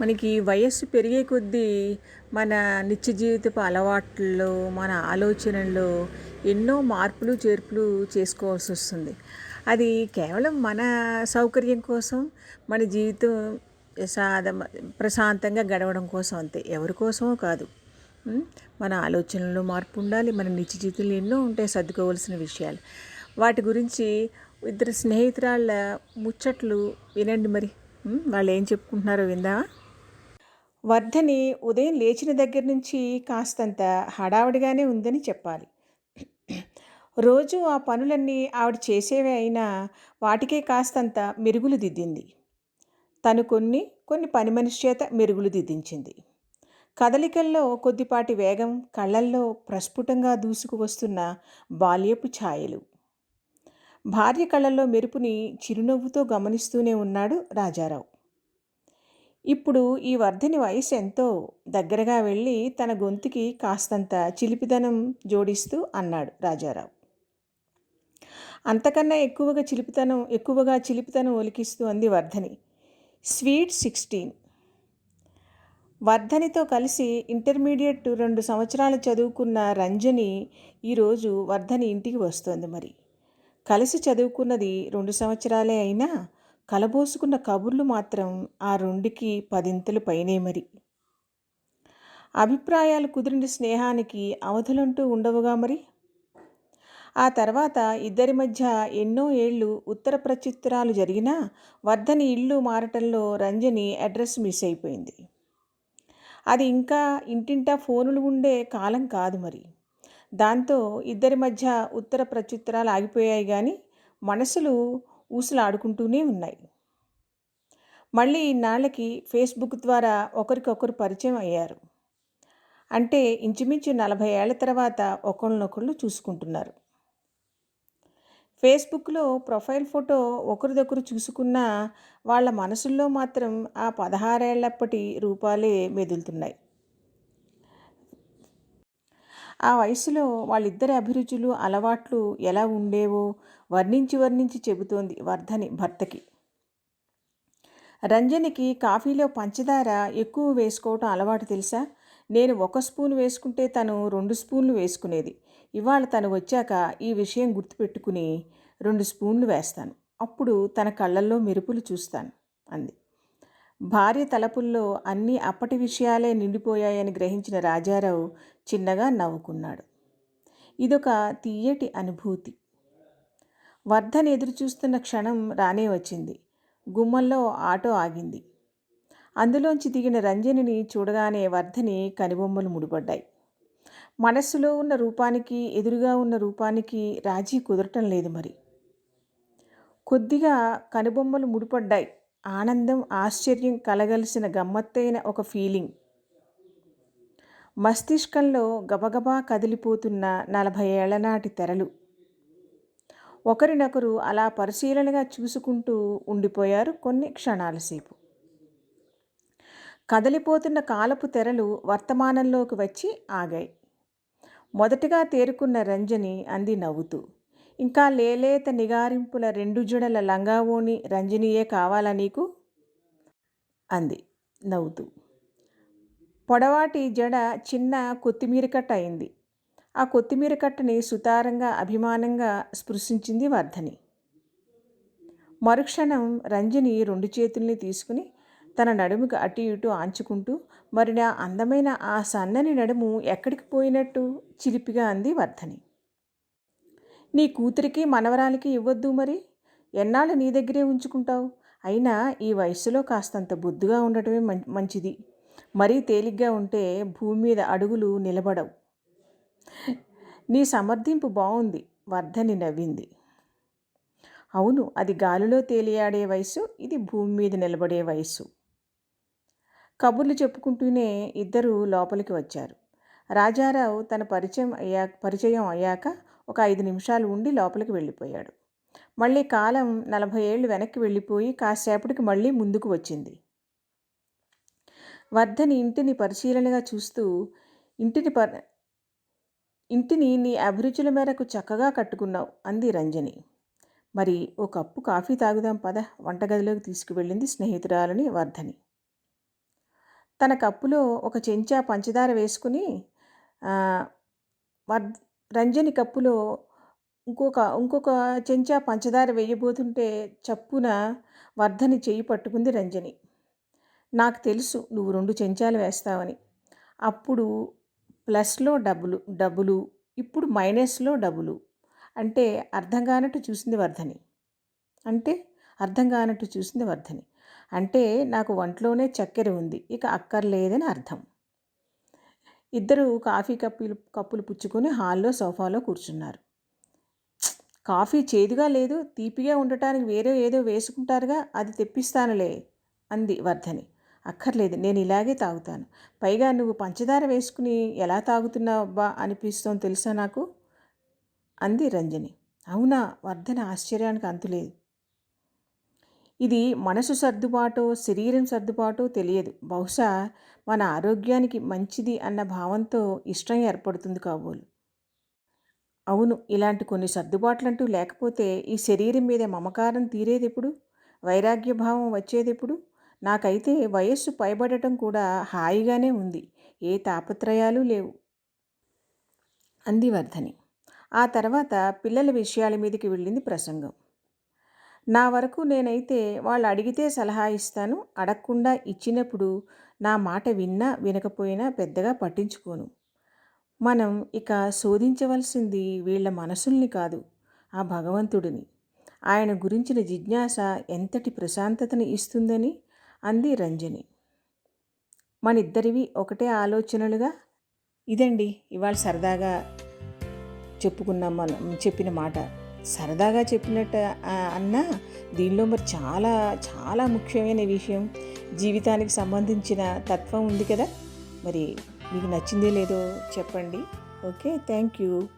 మనకి వయస్సు పెరిగే కొద్దీ మన నిత్య జీవితపు అలవాట్లలో మన ఆలోచనల్లో ఎన్నో మార్పులు చేర్పులు చేసుకోవాల్సి వస్తుంది. అది కేవలం మన సౌకర్యం కోసం మన జీవితం సాధ ప్రశాంతంగా గడవడం కోసం అంతే ఎవరి కోసమో కాదు. మన ఆలోచనలో మార్పు ఉండాలి మన నిత్య జీవితంలో ఎన్నో ఉంటాయి సర్దుకోవాల్సిన విషయాలు. వాటి గురించి ఇద్దరు స్నేహితురాళ్ళ ముచ్చట్లు వినండి మరి. వాళ్ళు ఏం చెప్పుకుంటున్నారో విందామా? వర్ధని ఉదయం లేచిన దగ్గర నుంచి కాస్తంత హడావిడిగానే ఉందని చెప్పాలి. రోజు ఆ పనులన్నీ ఆవిడ చేసేవే అయినా వాటికే కాస్తంత మెరుగులు దిద్దింది. తను కొన్ని కొన్ని పని మనిషి చేత మెరుగులు దిద్దించింది. కదలికల్లో కొద్దిపాటి వేగం కళ్ళల్లో ప్రస్ఫుటంగా దూసుకు వస్తున్న బాల్యపు ఛాయలు. భార్య కళ్ళల్లో మెరుపుని చిరునవ్వుతో గమనిస్తూనే ఉన్నాడు రాజారావు. ఇప్పుడు ఈ వర్ధని వయసు ఎంతో దగ్గరగా వెళ్ళి తన గొంతుకి కాస్తంత చిలిపిదనం జోడిస్తూ అన్నాడు రాజారావు. అంతకన్నా ఎక్కువగా చిలిపితనం ఎక్కువగా చిలిపితనం ఒలికిస్తూ అంది వర్ధని. Sweet sixteen. వర్ధనితో కలిసి ఇంటర్మీడియట్ రెండు సంవత్సరాలు చదువుకున్న రంజని ఈరోజు వర్ధని ఇంటికి వస్తోంది మరి. కలిసి చదువుకున్నది రెండు సంవత్సరాలే అయినా కలబోసుకున్న కబుర్లు మాత్రం ఆ రెండుకి పదింతలు పైనే మరి. అభిప్రాయాలు కుదిరిన స్నేహానికి అవధులంటూ ఉండవుగా మరి? ఆ తర్వాత ఇద్దరి మధ్య ఎన్నో ఏళ్ళు ఉత్తర ప్రత్యుత్తరాలు జరిగినా వర్ధని ఇల్లు మారటంలో రంజని అడ్రస్ మిస్ అయిపోయింది. అది ఇంకా ఇంటింటా ఫోనులు ఉండే కాలం కాదు మరి. దాంతో ఇద్దరి మధ్య ఉత్తర ప్రత్యుత్తరాలు ఆగిపోయాయి కానీ మనసులు ఊసలాడుకుంటూనే ఉన్నాయి. మళ్ళీ ఇన్నాళ్ళకి ఫేస్బుక్ ద్వారా ఒకరికొకరు పరిచయం అయ్యారు. అంటే ఇంచుమించు నలభై ఏళ్ళ తర్వాత ఒకళ్ళనొకళ్ళు చూసుకుంటున్నారు. ఫేస్బుక్లో ప్రొఫైల్ ఫోటో ఒకరిదొకరు చూసుకున్న వాళ్ళ మనసుల్లో మాత్రం ఆ పదహారేళ్ళప్పటి రూపాలే మెదులుతున్నాయి. ఆ వయసులో వాళ్ళిద్దరి అభిరుచులు అలవాట్లు ఎలా ఉండేవో వర్ణించి వర్ణించి చెబుతోంది వర్ధని భర్తకి. రంజనికి కాఫీలో పంచదార ఎక్కువ వేసుకోవటం అలవాటు తెలుసా? నేను ఒక స్పూన్ వేసుకుంటే తను రెండు స్పూన్లు వేసుకునేది. ఇవాళ తను వచ్చాక ఈ విషయం గుర్తుపెట్టుకుని రెండు స్పూన్లు వేస్తాను. అప్పుడు తన కళ్ళల్లో మెరుపులు చూస్తాను అంది. భార్య తలపుల్లో అన్ని అప్పటి విషయాలే నిండిపోయాయని గ్రహించిన రాజారావు చిన్నగా నవ్వుకున్నాడు. ఇదొక తీయటి అనుభూతి. వర్ధన్ ఎదురుచూస్తున్న క్షణం రానే వచ్చింది. గుమ్మంలో ఆటో ఆగింది. అందులోంచి దిగిన రంజనిని చూడగానే వర్ధని కనుబొమ్మలు ముడిపడ్డాయి. మనస్సులో ఉన్న రూపానికి ఎదురుగా ఉన్న రూపానికి రాజీ కుదరటం లేదు మరి. కొద్దిగా కనుబొమ్మలు ముడిపడ్డాయి. ఆనందం ఆశ్చర్యం కలగలిసిన గమ్మత్తైన ఒక ఫీలింగ్. మస్తిష్కంలో గబగబా కదిలిపోతున్న నలభై ఏళ్ళనాటి తెరలు. ఒకరినొకరు అలా పరిశీలనగా చూసుకుంటూ ఉండిపోయారు కొన్ని క్షణాల సేపు. కదిలిపోతున్న కాలపు తెరలు వర్తమానంలోకి వచ్చి ఆగాయి. మొదటగా తేరుకున్న రంజని అంది నవ్వుతూ. ఇంకా లేలేత నిగారింపుల రెండు జడల లంగావోని రంజనీయే కావాలా నీకు? అంది నవ్వుతూ. పొడవాటి జడ చిన్న కొత్తిమీర కట్ట అయింది. ఆ కొత్తిమీర కట్టని సుతారంగా అభిమానంగా స్పృశించింది వర్ధని. మరుక్షణం రంజని రెండు చేతుల్ని తీసుకుని తన నడుముకు అటు ఇటు ఆంచుకుంటూ మరి నా అందమైన ఆ సన్నని నడుము ఎక్కడికి పోయినట్టు చిలిపిగా అంది వర్ధని. నీ కూతురికి మనవరాలికి ఇవ్వద్దు మరి? ఎన్నాళ్ళు నీ దగ్గరే ఉంచుకుంటావు? అయినా ఈ వయసులో కాస్తంత బుద్ధిగా ఉండటమే మం- మంచిది. మరీ తేలిగ్గా ఉంటే భూమి మీద అడుగులు నిలబడవు. నీ సమర్థింపు బాగుంది వర్ధని నవ్వింది. అవును అది గాలిలో తేలియాడే వయసు ఇది భూమి మీద నిలబడే వయసు కబుర్లు చెప్పుకుంటూనే ఇద్దరు లోపలికి వచ్చారు. రాజారావు తన పరిచయం అయ్యా పరిచయం అయ్యాక ఒక ఐదు నిమిషాలు ఉండి లోపలికి వెళ్ళిపోయాడు. మళ్ళీ కాలం నలభై ఏళ్ళు వెనక్కి వెళ్ళిపోయి కాసేపటికి మళ్ళీ ముందుకు వచ్చింది. వర్ధని ఇంటిని పరిశీలనగా చూస్తూ ఇంటిని ప ఇంటిని నీ అభిరుచుల మేరకు చక్కగా కట్టుకున్నావు అంది రంజని. మరి ఓ కప్పు కాఫీ తాగుదాం పద వంటగదిలోకి తీసుకువెళ్ళింది స్నేహితురాలని వర్ధని. తన కప్పులో ఒక చెంచా పంచదార వేసుకుని వర్ రంజని కప్పులో ఇంకొక ఇంకొక చెంచా పంచదార వేయబోతుంటే చప్పున వర్ధని చేయి పట్టుకుంది రంజని. నాకు తెలుసు నువ్వు రెండు చెంచాలు వేస్తావని. అప్పుడు ప్లస్లో డబ్బులు డబ్బులు ఇప్పుడు మైనస్లో డబ్బులు. అంటే అర్థం కానట్టు చూసింది వర్ధని. అంటే అర్థం కానట్టు చూసింది వర్ధని. అంటే నాకు వంటలోనే చక్కెర ఉంది. ఇక అక్కర్లేదని అర్థం. ఇద్దరు కాఫీ కప్పులు కప్పులు పుచ్చుకొని హాల్లో సోఫాలో కూర్చున్నారు. కాఫీ చేదుగా లేదు తీపిగా ఉండటానికి వేరే ఏదో వేసుకుంటారుగా అది తెప్పిస్తానులే అంది వర్ధని. అక్కర్లేదు నేను ఇలాగే తాగుతాను. పైగా నువ్వు పంచదార వేసుకుని ఎలా తాగుతున్నావబ్బా అనిపిస్తోంది తెలుసా నాకు? అంది రంజని. అవునా వర్ధన ఆశ్చర్యానికి అంతులేదు. ఇది మనసు సర్దుబాటో శరీరం సర్దుబాటో తెలియదు. బహుశా మన ఆరోగ్యానికి మంచిది అన్న భావంతో ఇష్టం ఏర్పడుతుంది కాబోలు. అవును ఇలాంటి కొన్ని సర్దుబాట్లంటూ లేకపోతే ఈ శరీరం మీద మమకారం తీరేది ఎప్పుడు వైరాగ్య భావం వచ్చేది ఎప్పుడు నాకైతే వయస్సు పైబడటం కూడా హాయిగానే ఉంది. ఏ తాపత్రయాలు లేవు. అంది వర్ధని. ఆ తర్వాత పిల్లల విషయాల మీదకి వెళ్ళింది ప్రసంగం. నా వరకు నేనైతే వాళ్ళు అడిగితే సలహా ఇస్తాను. అడగకుండా ఇచ్చినప్పుడు నా మాట విన్నా వినకపోయినా పెద్దగా పట్టించుకోను. మనం ఇక శోధించవలసింది వీళ్ళ మనసుల్ని కాదు ఆ భగవంతుడిని. ఆయన గురించిన జిజ్ఞాస ఎంతటి ప్రశాంతతని ఇస్తుందని అంది రంజని. మనిద్దరివి ఒకటే ఆలోచనలుగా ఇదండి ఇవాళ సరదాగా చెప్పుకున్నాం మనం చెప్పిన మాట. సరదాగా చెప్పినట్టు అన్నా దీనిలో మరి చాలా చాలా ముఖ్యమైన విషయం జీవితానికి సంబంధించిన తత్వం ఉంది కదా? మరి మీకు నచ్చిందే లేదో చెప్పండి. Okay thank you.